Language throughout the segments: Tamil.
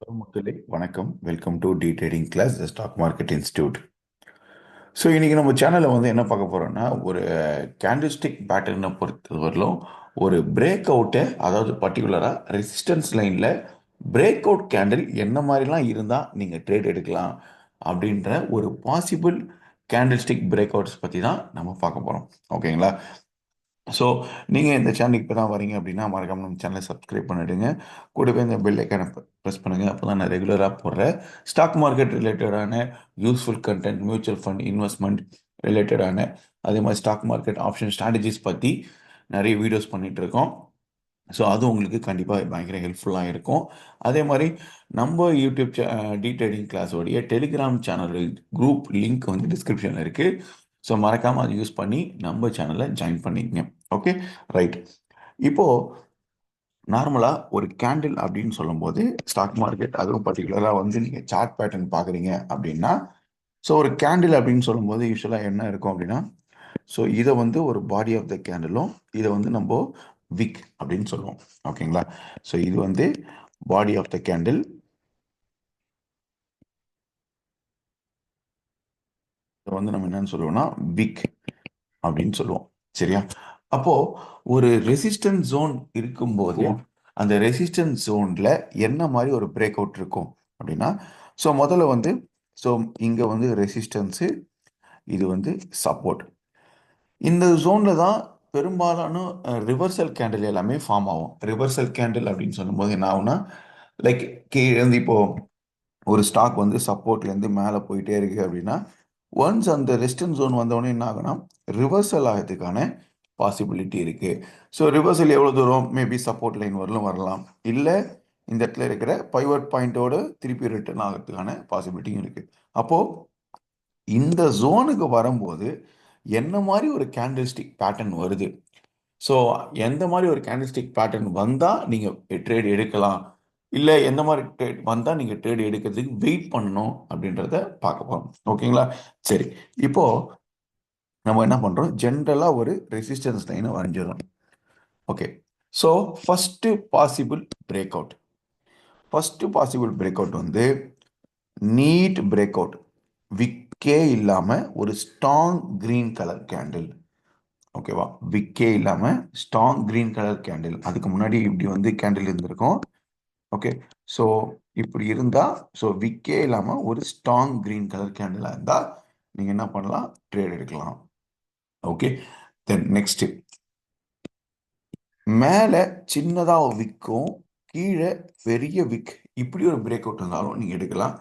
ஹலோ மக்களே வணக்கம். Welcome to D trading class the stock market institute so இன்றைக்கி நம்ம சேனலில் வந்து என்ன பார்க்க போகிறோம்னா ஒரு கேண்டில்ஸ்டிக் பேட்டர்னை பொறுத்தவரையிலும் ஒரு பிரேக் அவுட்டை அதாவது பர்டிகுலராக ரெசிஸ்டன்ஸ் லைனில் பிரேக் அவுட் கேண்டில் என்ன மாதிரிலாம் இருந்தால் நீங்கள் ட்ரேட் எடுக்கலாம் அப்படின்ற ஒரு பாசிபிள் கேண்டில்ஸ்டிக் பிரேக் அவுட்ஸ் பற்றி தான் நம்ம பார்க்க போகிறோம் ஓகேங்களா ஸோ நீங்கள் இந்த சேனலுக்கு இப்போ தான் வரீங்க அப்படின்னா மறக்காம நம்ம சேனலை சப்ஸ்கிரைப் பண்ணிவிடுங்க கூடவே இந்த பெல் ஐக்கானை ப்ரெஸ் பண்ணுங்கள் அப்போ தான் நான் ரெகுலராக போடுற ஸ்டாக் மார்க்கெட் ரிலேட்டடான useful content mutual fund investment ரிலேட்டடான அதே மாதிரி ஸ்டாக் மார்க்கெட் ஆப்ஷன் ஸ்ட்ராட்டஜிஸ் பற்றி நிறைய வீடியோஸ் பண்ணிகிட்டு இருக்கோம். ஸோ அது உங்களுக்கு கண்டிப்பாக பயங்கர ஹெல்ப்ஃபுல்லாக இருக்கும். அதே மாதிரி நம்ம யூடியூப் டி ட்ரேடிங் கிளாஸோடைய டெலிகிராம் சேனல் குரூப் லிங்க் வந்து டிஸ்கிரிப்ஷனில் இருக்குது ஸோ மறக்காமல் அதை யூஸ் பண்ணி நம்ம சேனலை ஜாயின் பண்ணிக்கங்க. ஓகே ரைட் இப்போது நார்மலாக ஒரு கேண்டில் அப்படின்னு சொல்லும்போது ஸ்டாக் மார்க்கெட் அதுவும் பர்டிகுலராக வந்து நீங்கள் சார்ட் பேட்டர்ன் பார்க்குறீங்க அப்படின்னா ஸோ ஒரு கேண்டில் அப்படின்னு சொல்லும்போது யூஸ்வலாக என்ன இருக்கும் அப்படின்னா ஸோ இதை வந்து ஒரு பாடி ஆஃப் த கேண்டிலும் இதை வந்து நம்ம விக் அப்படின்னு சொல்லுவோம். ஓகேங்களா ஸோ இது வந்து பாடி ஆஃப் த கேண்டில் வந்து நம்ம என்னன்னு சொல்லுவோம்னா விக் அப்படின்னு சொல்லுவோம். சரியா? அப்போ ஒரு ரெசிஸ்டன்ஸ் ஜோன் இருக்கும்போது அந்த ரெசிஸ்டன்ஸ் ஜோன்ல என்ன மாதிரி ஒரு பிரேக் அவுட் இருக்கும் அப்படின்னா ஸோ முதல்ல வந்து ஸோ இங்க வந்து ரெசிஸ்டன்ஸு இது வந்து சப்போர்ட் இந்த ஜோன்ல தான் பெரும்பாலான ரிவர்சல் கேண்டில் எல்லாமே ஃபார்ம் ஆகும். ரிவர்சல் கேண்டில் அப்படின்னு சொல்லும்போது என்ன ஆகும்னா லைக் கீழே இருந்து இப்போ ஒரு ஸ்டாக் வந்து சப்போர்ட்லேருந்து மேலே போயிட்டே இருக்கு அப்படின்னா ஒன்ஸ் அந்த ரெஸ்டன் ஜோன் வந்தவொடனே என்ன ஆகுனா ரிவர்சல் ஆகிறதுக்கான பாசிபிலிட்டி இருக்குது ஸோ ரிவர்சல் எவ்வளோ தூரம்? மேபி சப்போர்ட் லைன் வரலும் வரலாம். இல்லை இந்த இடத்துல இருக்கிற பைவர்ட் பாயிண்ட்டோட திருப்பி ரிட்டர்ன் ஆகிறதுக்கான பாசிபிலிட்டியும் இருக்குது அப்போது இந்த ஜோனுக்கு வரும்போது என்ன மாதிரி ஒரு கேண்டில்ஸ்டிக் பேட்டர்ன் வருது? ஸோ எந்த மாதிரி ஒரு கேண்டில்ஸ்டிக் பேட்டர்ன் வந்தால் நீங்கள் ட்ரேட் எடுக்கலாம். இல்லை எந்த மாதிரி ட்ரேட் வந்தால் நீங்கள் ட்ரேட் எடுக்கிறதுக்கு வெயிட் பண்ணணும் அப்படின்றத பார்க்க போகிறோம் ஓகேங்களா சரி. இப்போது நம்ம என்ன பண்ணுறோம் ஜென்ரலாக ஒரு ரெசிஸ்டன்ஸ் லைனை வரைஞ்சிடறோம். Okay so first possible break out first possible break out வந்து நீட் பிரேக் அவுட் விக்கே இல்லாமல் ஒரு ஸ்ட்ராங் க்ரீன் கலர் கேண்டில் ஓகேவா விக்கே இல்லாமல் ஸ்ட்ராங் க்ரீன் கலர் கேண்டில் அதுக்கு முன்னாடி இப்படி வந்து கேண்டில் இருந்திருக்கும். ஓகே ஸோ இப்படி இருந்தால் ஸோ விக்கே இல்லாமல் ஒரு ஸ்ட்ராங் க்ரீன் கலர் கேண்டிலாக இருந்தால் நீங்கள் என்ன பண்ணலாம்? ட்ரேட் எடுக்கலாம். ஓகே தென் நெக்ஸ்ட் மேலே சின்னதாக விக்கும் கீழே பெரிய விக் இப்படி ஒரு பிரேக் அவுட் இருந்தாலும் நீங்கள் எடுக்கலாம்.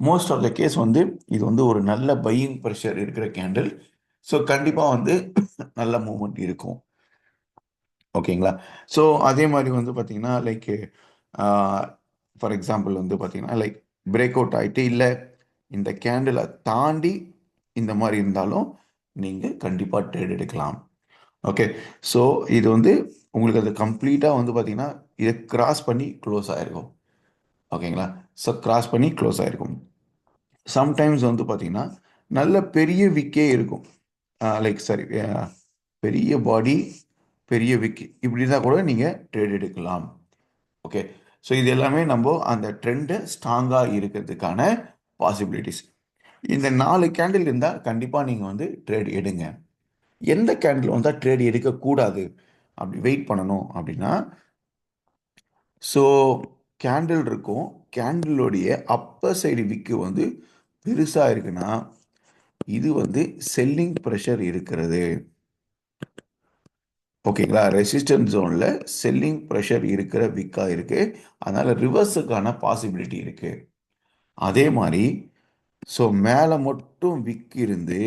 மோஸ்ட் ஆஃப் த கேஸ் வந்து இது வந்து ஒரு நல்ல பையிங் ப்ரெஷர் இருக்கிற கேண்டில் ஸோ கண்டிப்பாக வந்து நல்ல மூமெண்ட் இருக்கும். ஓகேங்களா ஸோ அதே மாதிரி வந்து பார்த்தீங்கன்னா லைக் ஃபார் எக்ஸாம்பிள் வந்து பார்த்தீங்கன்னா லைக் பிரேக் அவுட் ஆகிட்டு இல்லை இந்த கேண்டிலை தாண்டி இந்த மாதிரி இருந்தாலும் நீங்கள் கண்டிப்பாக ட்ரேட் எடுக்கலாம். ஓகே ஸோ இது வந்து உங்களுக்கு அது கம்ப்ளீட்டாக வந்து பார்த்தீங்கன்னா இதை கிராஸ் பண்ணி க்ளோஸ் ஆகிருக்கும் ஓகேங்களா ஸோ கிராஸ் பண்ணி க்ளோஸ் ஆகிருக்கும் சம்டைம்ஸ் வந்து பார்த்தீங்கன்னா நல்ல பெரிய விக்கே இருக்கும். லைக் சாரி பெரிய பாடி பெரிய விக் இப்படி இருந்தால் கூட நீங்கள் ட்ரேட் எடுக்கலாம். ஓகே ஸோ இது எல்லாமே நம்ம அந்த ட்ரெண்டு ஸ்ட்ராங்காக இருக்கிறதுக்கான பாசிபிலிட்டிஸ் இந்த நாலு கேண்டில் இருந்தால் கண்டிப்பாக நீங்கள் வந்து ட்ரேட் எடுங்க. எந்த கேண்டில் வந்தால் ட்ரேட் எடுக்கக்கூடாது அப்படி வெயிட் பண்ணணும் அப்படின்னா ஸோ கேண்டில் இருக்கும். கேண்டிலுடைய அப்பர் சைடு விக்கு வந்து பெருசாக இருக்குன்னா இது வந்து செல்லிங் ப்ரெஷர் இருக்கிறது. ஓகேங்களா ரெசிஸ்டன்ஸ் ஜோனில் செல்லிங் ப்ரெஷர் இருக்கிற விக்காக இருக்குது அதனால் ரிவர்ஸுக்கான பாசிபிலிட்டி இருக்குது அதே மாதிரி ஸோ மேலே மட்டும் விக் இருந்து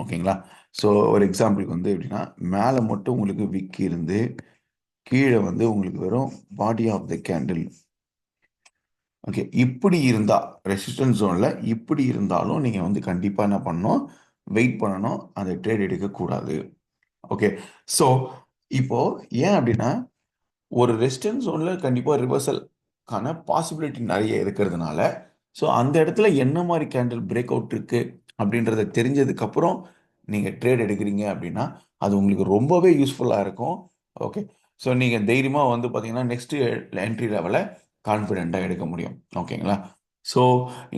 ஓகேங்களா? ஸோ ஒரு எக்ஸாம்பிளுக்கு வந்து எப்படின்னா மேலே மட்டும் உங்களுக்கு விக் இருந்து கீழே வந்து உங்களுக்கு வெறும் body of the candle okay இப்படி இருந்தால் ரெசிஸ்டன்ஸ் ஜோனில் இப்படி இருந்தாலும் நீங்கள் வந்து கண்டிப்பாக என்ன பண்ணணும்? வெயிட் பண்ணணும். அந்த ட்ரேட் எடுக்கக்கூடாது ஓகே ஸோ இப்போது ஏன் அப்படின்னா ஒரு ரெசிஸ்டன்ஸ் ஜோனில் கண்டிப்பாக ரிவர்சலுக்கான பாசிபிலிட்டி நிறைய இருக்கிறதுனால ஸோ அந்த இடத்துல என்ன மாதிரி கேண்டில் பிரேக் அவுட் இருக்குது அப்படின்றத தெரிஞ்சதுக்கப்புறம் நீங்கள் ட்ரேட் எடுக்கிறீங்க அப்படின்னா அது உங்களுக்கு ரொம்பவே யூஸ்ஃபுல்லாக இருக்கும். ஓகே ஸோ நீங்கள் தைரியமாக வந்து பார்த்தீங்கன்னா நெக்ஸ்ட் என்ட்ரி லெவலை கான்ஃபிடெண்ட்டாக எடுக்க முடியும். ஓகேங்களா ஸோ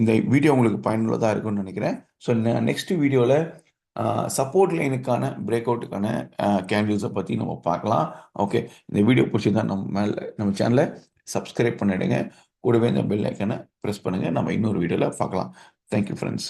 இந்த வீடியோ உங்களுக்கு பயனுள்ளதாக இருக்கும்னு நினைக்கிறேன். ஸோ நெக்ஸ்ட் வீடியோவில் சப்போர்ட் லைனுக்கான பிரேக் அவுட்டுக்கான கேண்டில்ஸை பற்றி நம்ம பார்க்கலாம். ஓகே இந்த வீடியோ பிடிச்சிருந்தா நம்ம மேலே நம்ம சேனலை சப்ஸ்கிரைப் பண்ணிடுங்க. கூடவே இந்த பெல் ஐக்கனை ப்ரெஸ் பண்ணுங்கள் நம்ம இன்னொரு வீடியோவில் பார்க்கலாம். Thank you friends